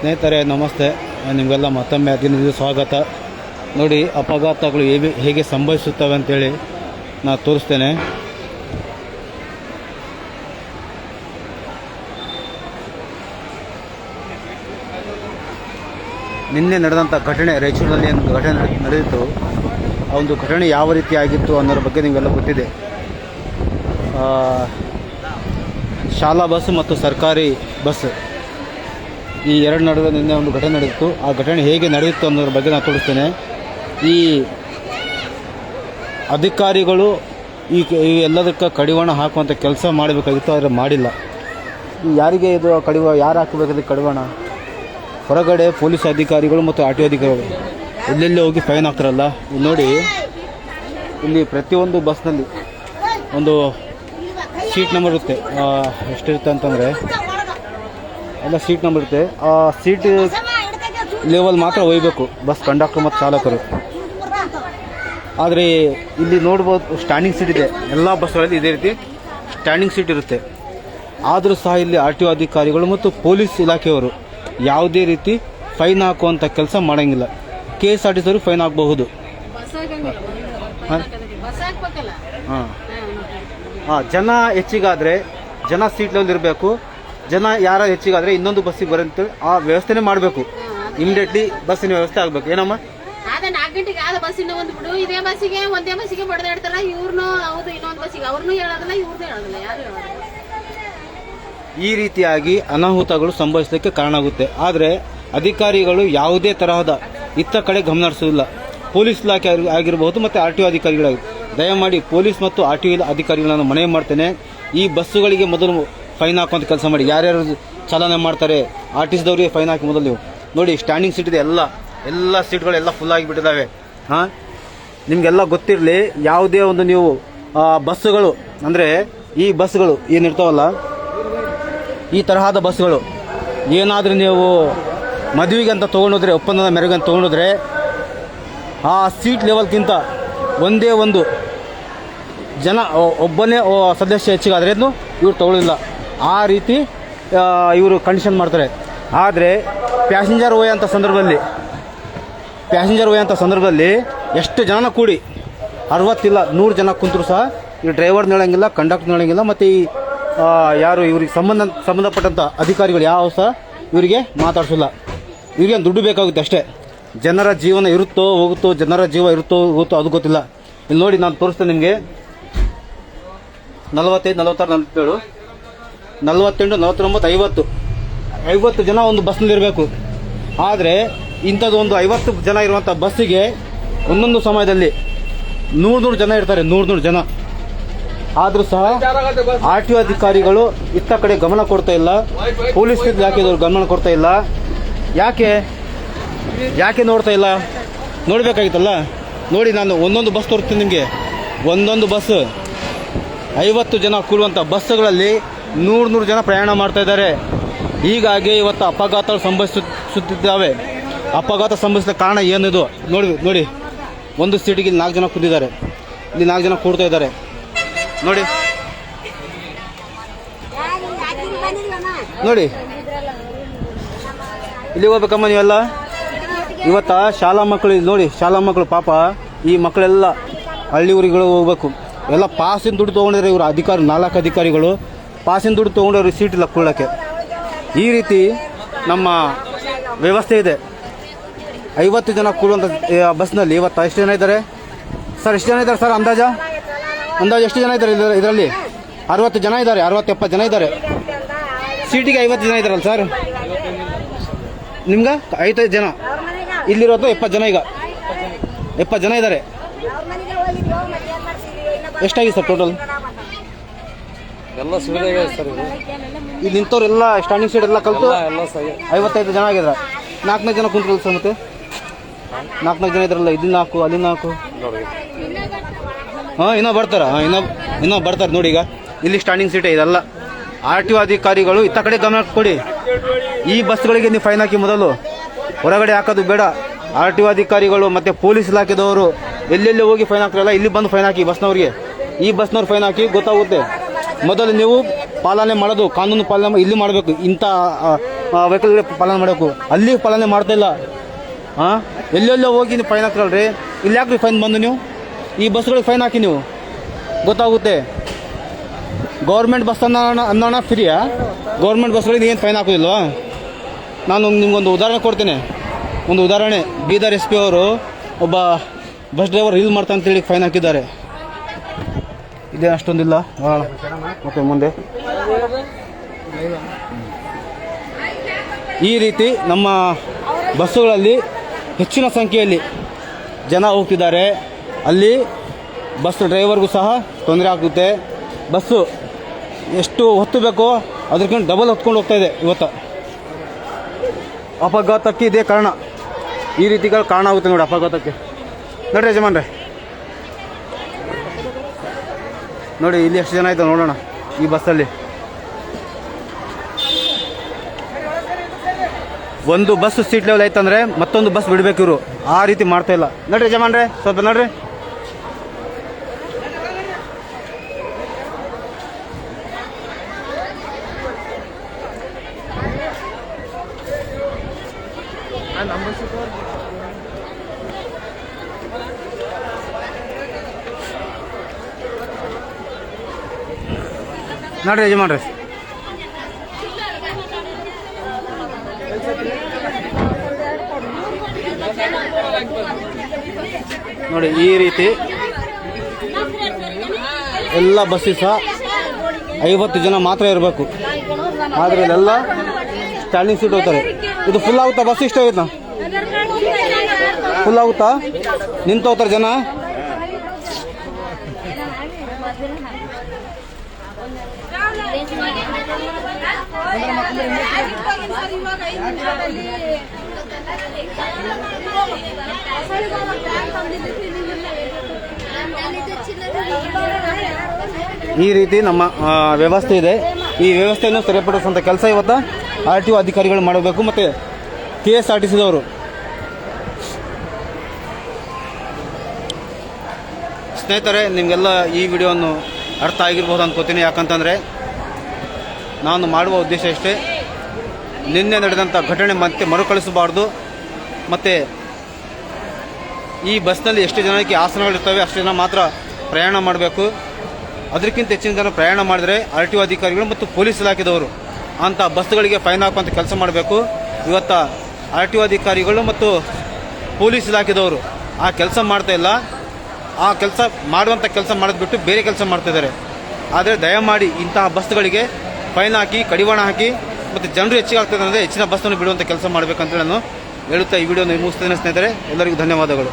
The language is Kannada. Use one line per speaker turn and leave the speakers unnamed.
ಸ್ನೇಹಿತರೆ, ನಮಸ್ತೆ. ನಿಮಗೆಲ್ಲ ಮತ್ತೊಮ್ಮೆ ದಿನದ ಸ್ವಾಗತ. ನೋಡಿ, ಅಪಘಾತಗಳು ಹೇಗೆ ಹೇಗೆ ಸಂಭವಿಸುತ್ತವೆ ಅಂತೇಳಿ ನಾನು ತೋರಿಸ್ತೇನೆ. ನಿನ್ನೆ ನಡೆದಂಥ ಘಟನೆ, ರಾಯಚೂರಿನಲ್ಲಿ ಒಂದು ಘಟನೆ ನಡೆ- ನಡೆದಿತ್ತು. ಆ ಒಂದು ಘಟನೆ ಯಾವ ರೀತಿ ಆಗಿತ್ತು ಅನ್ನೋದ್ರ ಬಗ್ಗೆ ನಿಮಗೆಲ್ಲ ಗೊತ್ತಿದೆ. ಶಾಲಾ ಬಸ್ ಮತ್ತು ಸರ್ಕಾರಿ ಬಸ್. ಈ ಎರಡು ನಡುವೆ ನಿನ್ನೆ ಒಂದು ಘಟನೆ ನಡೆದಿತ್ತು. ಆ ಘಟನೆ ಹೇಗೆ ನಡೆದಿತ್ತು ಅನ್ನೋದ್ರ ಬಗ್ಗೆ ನಾನು ತೋರಿಸ್ತೇನೆ. ಈ ಅಧಿಕಾರಿಗಳು ಈ ಎಲ್ಲದಕ್ಕೆ ಕಡಿವಾಣ ಹಾಕುವಂಥ ಕೆಲಸ ಮಾಡಬೇಕಾಗಿತ್ತು, ಆದರೆ ಮಾಡಿಲ್ಲ. ಯಾರಿಗೆ ಇದು ಕಡಿವ, ಯಾರು ಹಾಕಬೇಕಾದ್ರೆ ಕಡಿವಾಣ? ಹೊರಗಡೆ ಪೊಲೀಸ್ ಅಧಿಕಾರಿಗಳು ಮತ್ತು ಆರ್ ಟಿ ಅಧಿಕಾರಿಗಳು. ಎಲ್ಲೆಲ್ಲಿ ಹೋಗಿ ಫೈನ್ ಹಾಕ್ತಾರಲ್ಲ? ಇಲ್ಲಿ ನೋಡಿ, ಇಲ್ಲಿ ಪ್ರತಿಯೊಂದು ಬಸ್ನಲ್ಲಿ ಒಂದು ಸೀಟ್ ನಂಬರ್ ಇರುತ್ತೆ. ಎಷ್ಟಿರುತ್ತೆ ಅಂತಂದರೆ ಎಲ್ಲ ಸೀಟ್ ನಂಬರ್ ಇರುತ್ತೆ. ಆ ಸೀಟ್ ಲೆವೆಲ್ ಮಾತ್ರ ಒಯ್ಯಬೇಕು ಬಸ್ ಕಂಡಕ್ಟರ್ ಮತ್ತು ಚಾಲಕರು. ಆದರೆ ಇಲ್ಲಿ ನೋಡ್ಬೋದು ಸ್ಟ್ಯಾಂಡಿಂಗ್ ಸೀಟ್ ಇದೆ. ಎಲ್ಲ ಬಸ್ಗಳಲ್ಲಿ ಇದೇ ರೀತಿ ಸ್ಟ್ಯಾಂಡಿಂಗ್ ಸೀಟ್ ಇರುತ್ತೆ. ಆದರೂ ಸಹ ಇಲ್ಲಿ ಆರ್ ಟಿ ಒ ಅಧಿಕಾರಿಗಳು ಮತ್ತು ಪೊಲೀಸ್ ಇಲಾಖೆಯವರು ಯಾವುದೇ ರೀತಿ ಫೈನ್ ಹಾಕುವಂಥ ಕೆಲಸ ಮಾಡೋಂಗಿಲ್ಲ. ಕೆ ಎಸ್ ಆರ್ ಟಿ ಸಿಯವರು ಫೈನ್ ಹಾಕಬಹುದು. ಹಾಂ? ಹಾಂ. ಜನ ಹೆಚ್ಚಿಗಾದರೆ ಜನ ಸೀಟ್ ಲೆವೆಲ್ ಇರಬೇಕು. ಜನ ಯಾರ ಹೆಚ್ಚಿಗಾದ್ರೆ ಇನ್ನೊಂದು ಬಸ್ಸಿಗೆ ಬರಂತ ಆ ವ್ಯವಸ್ಥೆನೇ ಮಾಡಬೇಕು. ಇಮಿಡಿಯೇಟ್ಲಿ ಬಸ್ಸಿನ ವ್ಯವಸ್ಥೆ ಆಗಬೇಕು. ಏನಮ್ಮ?
ಅದೇ ನಾಲ್ಕು ಗಂಟೆಗೆ ಆದ ಬಸ್ಸಿನ ಒಂದು ಬಿಡು. ಇದೇ ಬಸ್ಸಿಗೆ ಒಂದೇ ಬಸ್ಸಿಗೆ ಬಡ್ದಾಡ್ತಾರ. ಇವ್ರನ್ನೂ ಹೌದು ಇನ್ನೊಂದು ಬಸ್ಸಿಗೆ. ಅವ್ರನ್ನೂ ಹೇಳೋದಿಲ್ಲ ಇವ್ರನ್ನೂ ಹೇಳೋದಿಲ್ಲ. ಯಾರು ಹೇಳೋದಿಲ್ಲ.
ಈ ರೀತಿಯಾಗಿ ಅನಾಹುತಗಳು ಸಂಭವಿಸಲಿಕ್ಕೆ ಕಾರಣ ಆಗುತ್ತೆ. ಆದರೆ ಅಧಿಕಾರಿಗಳು ಯಾವುದೇ ತರಹದ ಇತ್ತ ಕಡೆ ಗಮನ ಹರಿಸುವುದಿಲ್ಲ. ಪೊಲೀಸ್ ಇಲಾಖೆ ಆಗಿ- ಆಗಿರಬಹುದು ಮತ್ತು ಆರ್ ಟಿ ಒ ಅಧಿಕಾರಿಗಳಾಗಿ ದಯಮಾಡಿ ಪೊಲೀಸ್ ಮತ್ತು ಆರ್ ಟಿ ಒ ಅಧಿಕಾರಿಗಳನ್ನು ಮನವಿ ಮಾಡ್ತೇನೆ. ಈ ಬಸ್ಸುಗಳಿಗೆ ಮೊದಲು ಫೈನ್ ಹಾಕುವಂಥ ಕೆಲಸ ಮಾಡಿ. ಯಾರ್ಯಾರು ಚಾಲನೆ ಮಾಡ್ತಾರೆ, ಆರ್ಟಿಸ್ಟ್ದವ್ರಿಗೆ ಫೈನ್ ಹಾಕಿ ಮೊದಲು ನೀವು. ನೋಡಿ ಸ್ಟ್ಯಾಂಡಿಂಗ್ ಸೀಟ್ ಇದೆ ಎಲ್ಲ. ಎಲ್ಲ ಸೀಟ್ಗಳೆಲ್ಲ ಫುಲ್ ಆಗಿಬಿಟ್ಟಿದ್ದಾವೆ ಹಾಂ? ನಿಮಗೆಲ್ಲ ಗೊತ್ತಿರಲಿ, ಯಾವುದೇ ಒಂದು ನೀವು ಬಸ್ಸುಗಳು, ಅಂದರೆ ಈ ಬಸ್ಗಳು ಏನಿರ್ತಾವಲ್ಲ, ಈ ತರಹದ ಬಸ್ಗಳು ಏನಾದರೂ ನೀವು ಮದುವೆಗೆ ಅಂತ ತೊಗೊಂಡೋದ್ರೆ, ಒಪ್ಪಂದದ ಮೇರೆಗೆ ಅಂತ ತೊಗೊಂಡೋದ್ರೆ, ಆ ಸೀಟ್ ಲೆವೆಲ್ಗಿಂತ ಒಂದೇ ಒಂದು ಜನ, ಒಬ್ಬನೇ ಸದಸ್ಯ ಹೆಚ್ಚಿಗಾದ್ರೆ ಅದನ್ನು ಇವ್ರು ತಗೊಳ್ಳಿಲ್ಲ. ಆ ರೀತಿ ಇವರು ಕಂಡೀಷನ್ ಮಾಡ್ತಾರೆ. ಆದರೆ ಪ್ಯಾಸೆಂಜರ್ ಅಂತ ಸಂದರ್ಭದಲ್ಲಿ ಪ್ಯಾಸೆಂಜರ್ ಅಂತ ಸಂದರ್ಭದಲ್ಲಿ ಎಷ್ಟು ಜನ ಕೂಡಿ, ಅರವತ್ತಿಲ್ಲ, ನೂರು ಜನ ಕುಂತರು ಸಹ, ಈ ಡ್ರೈವರ್ ಹೇಳಂಗಿಲ್ಲ ಕಂಡಕ್ಟರ್ ಹೇಳಂಗಿಲ್ಲ ಮತ್ತು ಈ ಯಾರು ಇವ್ರಿಗೆ ಸಂಬಂಧ ಸಂಬಂಧಪಟ್ಟಂಥ ಅಧಿಕಾರಿಗಳು ಯಾವ ಸಹ ಇವರಿಗೆ ಮಾತಾಡಿಸಿಲ್ಲ. ಇವ್ರಿಗೆ ದುಡ್ಡು ಬೇಕಾಗುತ್ತೆ ಅಷ್ಟೇ. ಜನರ ಜೀವನ ಇರುತ್ತೋ ಹೋಗುತ್ತೋ, ಜನರ ಜೀವ ಇರುತ್ತೋ ಹೋಗುತ್ತೋ ಅದು ಗೊತ್ತಿಲ್ಲ. ಇಲ್ಲಿ ನೋಡಿ ನಾನು ತೋರಿಸ್ತೇನೆ ನಿಮಗೆ. ನಲವತ್ತೈದು, ನಲವತ್ತಾರು, ನಲವತ್ತೇಳು. ನಲವತ್ತೆಂಟು, ನಲವತ್ತೊಂಬತ್ತು, ಐವತ್ತು. ಐವತ್ತು ಜನ ಒಂದು ಬಸ್ನಲ್ಲಿ ಇರಬೇಕು. ಆದರೆ ಇಂಥದ್ದು ಒಂದು ಐವತ್ತು ಜನ ಇರುವಂಥ ಬಸ್ಸಿಗೆ ಒಂದೊಂದು ಸಮಯದಲ್ಲಿ ನೂರು ನೂರು ಜನ ಇರ್ತಾರೆ, ನೂರು ನೂರು ಜನ. ಆದರೂ ಸಹ ಆರ್ ಟಿ ಒ ಅಧಿಕಾರಿಗಳು ಇತ್ತ ಕಡೆ ಗಮನ ಕೊಡ್ತಾ ಇಲ್ಲ. ಪೊಲೀಸ್ ಇಲಾಖೆದವರು ಗಮನ ಕೊಡ್ತಾ ಇಲ್ಲ? ಯಾಕೆ? ಯಾಕೆ ನೋಡ್ತಾ ಇಲ್ಲ? ನೋಡಬೇಕಾಗಿತ್ತಲ್ಲ? ನೋಡಿ ನಾನು ಒಂದೊಂದು ಬಸ್ ತೋರಿಸ್ತೀನಿ ನಿಮಗೆ. ಒಂದೊಂದು ಬಸ್. ಐವತ್ತು ಜನ ಕೂಡುವಂಥ ಬಸ್ಸುಗಳಲ್ಲಿ ನೂರು ನೂರು ಜನ ಪ್ರಯಾಣ ಮಾಡ್ತಾ ಇದ್ದಾರೆ. ಹೀಗಾಗಿ ಇವತ್ತು ಅಪಘಾತಗಳು ಸಂಭವಿಸುತ್ತಿದ್ದಾವೆ. ಅಪಘಾತ ಸಂಭವಿಸಿದ ಕಾರಣ ಏನಿದು? ನೋಡಿ ನೋಡಿ. ಒಂದು ಸೀಟಿಗೆ ಇಲ್ಲಿ ನಾಲ್ಕು ಜನ ಕೂತಿದ್ದಾರೆ. ಇಲ್ಲಿ ನಾಲ್ಕು ಜನ ಕೂಡ್ತಾ ಇದ್ದಾರೆ. ನೋಡಿ. ನೋಡಿ. ಇಲ್ಲಿ ಹೋಗ್ಬೇಕಮ್ಮ ನೀವೆಲ್ಲ? ಇವತ್ತ ಶಾಲಾ ಮಕ್ಕಳು ಇಲ್ಲಿ ನೋಡಿ, ಶಾಲಾ ಮಕ್ಕಳು ಪಾಪ. ಈ ಮಕ್ಕಳೆಲ್ಲ ಹಳ್ಳಿ ಊರಿಗೆ ಹೋಗ್ಬೇಕು. ಎಲ್ಲ ಪಾಸಿನ ದುಡ್ಡು ತೊಗೊಂಡಿದ್ರೆ ಇವರು. ಅಧಿಕಾರಿ, ನಾಲ್ಕು ಅಧಿಕಾರಿಗಳು. ಪಾಸಿನ ದುಡ್ಡು ತೊಗೊಂಡು ಸೀಟ್ ಇಲ್ಲ ಈ ರೀತಿ ನಮ್ಮ ವ್ಯವಸ್ಥೆ ಇದೆ. ಐವತ್ತು ಜನ ಕೂಡುವಂಥ ಬಸ್ನಲ್ಲಿ ಇವತ್ತು ಎಷ್ಟು ಜನ ಇದ್ದಾರೆ? ಸರ್, ಎಷ್ಟು ಜನ ಇದ್ದಾರೆ ಸರ್ ಅಂದಾಜ? ಅಂದಾಜು ಎಷ್ಟು ಜನ ಇದ್ದಾರೆ ಇದರಲ್ಲಿ? ಅರವತ್ತು ಜನ ಇದ್ದಾರೆ, ಅರವತ್ತು ಎಪ್ಪತ್ತು ಜನ ಇದ್ದಾರೆ. ಸೀಟಿಗೆ ಐವತ್ತು ಜನ ಇದ್ದಾರಲ್ಲ ಸರ್? ನಿಮ್ಗೆ? ಐದೈದು ಜನ. ಇಲ್ಲಿರೋದು ಎಪ್ಪತ್ತು ಜನ ಈಗ. ಎಪ್ಪತ್ತು ಜನ ಇದ್ದಾರೆ. ಎಷ್ಟಾಗಿದೆ ಸರ್ ಟೋಟಲ್
ಎಲ್ಲ ಸುವಿಧೆ ಸರ್ ಇದು.
ಇಲ್ಲಿ ನಿಂತವ್ರೆಲ್ಲ ಸ್ಟ್ಯಾಂಡಿಂಗ್ ಸೀಟ್ ಎಲ್ಲ ಕಲಿತು
ಎಲ್ಲ ಸರಿ.
ಐವತ್ತೈದು ಜನ ಆಗಿದ್ರ ನಾಲ್ಕು ನಾಲ್ಕು ಜನ ಕುಂತ್ರಲ್ಲ ಸರ್ ಮತ್ತೆ? ನಾಲ್ಕು ನಾಲ್ಕು ಜನ ಇದ್ರಲ್ಲ ಇಲ್ಲಿ ನಾಲ್ಕು ಅಲ್ಲಿ ನಾಲ್ಕು. ಹಾಂ ಇನ್ನೂ ಬರ್ತಾರ. ಹಾಂ ಇನ್ನೂ ಇನ್ನೂ ಬರ್ತಾರೆ ನೋಡಿ ಈಗ. ಇಲ್ಲಿ ಸ್ಟ್ಯಾಂಡಿಂಗ್ ಸೀಟೇ ಇದೆಲ್ಲ. ಆರ್ ಟಿ ಒ ಅಧಿಕಾರಿಗಳು ಇತ್ತ ಕಡೆ ಗಮನ ಕೊಡಿ. ಈ ಬಸ್ಗಳಿಗೆ ನೀವು ಫೈನ್ ಹಾಕಿ ಮೊದಲು. ಹೊರಗಡೆ ಹಾಕೋದು ಬೇಡ. ಆರ್ ಟಿ ಒ ಅಧಿಕಾರಿಗಳು ಮತ್ತು ಪೊಲೀಸ್ ಇಲಾಖೆದವರು ಎಲ್ಲೆಲ್ಲಿ ಹೋಗಿ ಫೈನ್ ಹಾಕ್ತಾರಲ್ಲ ಇಲ್ಲಿ ಬಂದು ಫೈನ್ ಹಾಕಿ ಬಸ್ನವ್ರಿಗೆ. ಈ ಬಸ್ನವ್ರು ಫೈನ್ ಹಾಕಿ ಗೊತ್ತಾಗುತ್ತೆ. ಮೊದಲು ನೀವು ಪಾಲನೆ ಮಾಡೋದು ಕಾನೂನು ಪಾಲನೆ ಇಲ್ಲಿ ಮಾಡಬೇಕು ಇಂಥ ಆ, ವೆಹಿಕಲ್ಗಳಿಗೆ ಪಾಲನೆ ಮಾಡಬೇಕು. ಅಲ್ಲಿ ಪಾಲನೆ ಮಾಡ್ತಾ ಇಲ್ಲ. ಹಾಂ ಎಲ್ಲೆಲ್ಲೋ ಹೋಗಿ ನೀವು ಫೈನ್ ಹಾಕ್ರಲ್ರಿ ಇಲ್ಲಿ ರೀ ಫೈನ್ ಬಂದು ನೀವು? ಈ ಬಸ್ಗಳಿಗೆ ಫೈನ್ ಹಾಕಿ ನೀವು? ಗೊತ್ತಾಗುತ್ತೆ. ಗೌರ್ಮೆಂಟ್ ಬಸ್ ಅನ್ನೋಣ ಅನ್ನೋಣ ಫ್ರೀಯಾ? ಗೌರ್ಮೆಂಟ್ ಬಸ್ಗಳಿಗೆ ಏನು ಫೈನ್ ಹಾಕೋದಿಲ್ವಾ? ನಾನು ನಿಮ್ಗೊಂದು ಉದಾಹರಣೆ ಕೊಡ್ತೀನಿ. ಒಂದು ಉದಾಹರಣೆ. ಬೀದರ್ ಎಸ್ ಪಿ ಅವರು ಒಬ್ಬ ಬಸ್ ಡ್ರೈವರ್ ರೀಲ್ ಮಾಡ್ತಾ ಅಂತೇಳಿ ಫೈನ್ ಹಾಕಿದ್ದಾರೆ. ಇದೇ ಅಷ್ಟೊಂದಿಲ್ಲ. ಮತ್ತೆ ಮುಂದೆ. ಈ ರೀತಿ ನಮ್ಮ ಬಸ್ಸುಗಳಲ್ಲಿ ಹೆಚ್ಚಿನ ಸಂಖ್ಯೆಯಲ್ಲಿ ಜನ ಹೋಗ್ತಿದ್ದಾರೆ. ಅಲ್ಲಿ ಬಸ್ ಡ್ರೈವರ್ಗೂ ಸಹ ತೊಂದರೆ ಆಗುತ್ತೆ ಬಸ್ಸು ಎಷ್ಟು ಹೊತ್ತು ಬೇಕೋ ಅದಕ್ಕಿಂತ ಡಬಲ್ ಹೊತ್ಕೊಂಡು ಹೋಗ್ತಾ ಇದೆ ಇವತ್ತು. ಅಪಘಾತಕ್ಕೆ ಇದೇ ಕಾರಣ. ಈ ರೀತಿಗಳು ಕಾರಣ ಆಗುತ್ತೆ ನೋಡಿ ಅಪಘಾತಕ್ಕೆ. ನೋಡ್ರಿ ಯಜಮಾನ್ರೆ. ನೋಡಿ, ಇಲ್ಲಿ ಎಷ್ಟು ಜನ ಆಯ್ತು ನೋಡೋಣ ಈ ಬಸ್ಸಲ್ಲಿ. ಒಂದು ಬಸ್ ಸೀಟ್ ಲೆವೆಲ್ ಐತಂದ್ರೆ ಮತ್ತೊಂದು ಬಸ್ ಬಿಡ್ಬೇಕು ಇವರು. ಆ ರೀತಿ ಮಾಡ್ತಾ ಇಲ್ಲ. ನೋಡ್ರಿ ಜಮಾನ್ರೆ ಸ್ವಲ್ಪ ನೋಡ್ರಿ. ನೋಡ್ರಿ ಯಜಮಾನ್ರಿ. ನೋಡಿ ಈ ರೀತಿ ಎಲ್ಲ ಬಸ್ಸು ಸಹ ಐವತ್ತು ಜನ ಮಾತ್ರ ಇರಬೇಕು. ಆದರೆ ಇಲ್ಲೆಲ್ಲ ಸ್ಟ್ಯಾಂಡಿಂಗ್ ಸೀಟ್ ಹೋಗ್ತಾರೆ. ಇದು ಫುಲ್ ಆಗುತ್ತಾ? ಬಸ್ ಇಷ್ಟ ಆಗುತ್ತಾ ಫುಲ್ ಆಗುತ್ತಾ? ನಿಂತು ಹೋಗ್ತಾರೆ ಜನ? ಈ ರೀತಿ ನಮ್ಮ ವ್ಯವಸ್ಥೆ ಇದೆ. ಈ ವ್ಯವಸ್ಥೆಯನ್ನು ಸರಿಪಡಿಸುವಂಥ ಕೆಲಸ ಇವತ್ತು ಆರ್ ಟಿ ಒ ಅಧಿಕಾರಿಗಳು ಮಾಡಬೇಕು ಮತ್ತು ಕೆ ಎಸ್ ಆರ್ ಟಿ ಸಿದವರು. ಸ್ನೇಹಿತರೆ, ನಿಮಗೆಲ್ಲ ಈ ವಿಡಿಯೋವನ್ನು ಅರ್ಥ ಆಗಿರ್ಬೋದು ಅನ್ಕೋತೀನಿ. ಯಾಕಂತಂದರೆ ನಾನು ಮಾಡುವ ಉದ್ದೇಶ ಅಷ್ಟೇ ನಿನ್ನೆ ನಡೆದಂಥ ಘಟನೆ ಮತ್ತೆ ಮರುಕಳಿಸಬಾರ್ದು. ಮತ್ತು ಈ ಬಸ್ನಲ್ಲಿ ಎಷ್ಟು ಜನಕ್ಕೆ ಆಸನಗಳಿರ್ತವೆ ಅಷ್ಟು ಜನ ಮಾತ್ರ ಪ್ರಯಾಣ ಮಾಡಬೇಕು. ಅದಕ್ಕಿಂತ ಹೆಚ್ಚಿನ ಜನ ಪ್ರಯಾಣ ಮಾಡಿದರೆ ಆರ್ ಟಿ ಒ ಅಧಿಕಾರಿಗಳು ಮತ್ತು ಪೊಲೀಸ್ ಇಲಾಖೆದವರು ಅಂಥ ಬಸ್ಗಳಿಗೆ ಫೈನ್ ಹಾಕುವಂಥ ಕೆಲಸ ಮಾಡಬೇಕು. ಇವತ್ತು ಆರ್ ಟಿ ಒ ಅಧಿಕಾರಿಗಳು ಮತ್ತು ಪೊಲೀಸ್ ಇಲಾಖೆದವರು ಆ ಕೆಲಸ ಮಾಡ್ತಾ ಇಲ್ಲ. ಆ ಕೆಲಸ ಮಾಡುವಂಥ ಕೆಲಸ ಮಾಡೋದು ಬಿಟ್ಟು ಬೇರೆ ಕೆಲಸ ಮಾಡ್ತಿದ್ದಾರೆ ಆದರೆ ದಯಮಾಡಿ ಇಂತಹ ಬಸ್ಗಳಿಗೆ ಫೈನ್ ಹಾಕಿ, ಕಡಿವಾಣ ಹಾಕಿ, ಮತ್ತು ಜನರು ಹೆಚ್ಚಿಗೆ ಆಗ್ತದೆ ಅಂದರೆ ಹೆಚ್ಚಿನ ಬಸ್ಸನ್ನು ಬಿಡುವಂಥ ಕೆಲಸ ಮಾಡಬೇಕಂತ ನಾನು ಹೇಳುತ್ತಾ ಈ ವಿಡಿಯೋ ಮುಗಿಸ್ತೇನೆ ಸ್ನೇಹಿತರೆ. ಎಲ್ಲರಿಗೂ ಧನ್ಯವಾದಗಳು.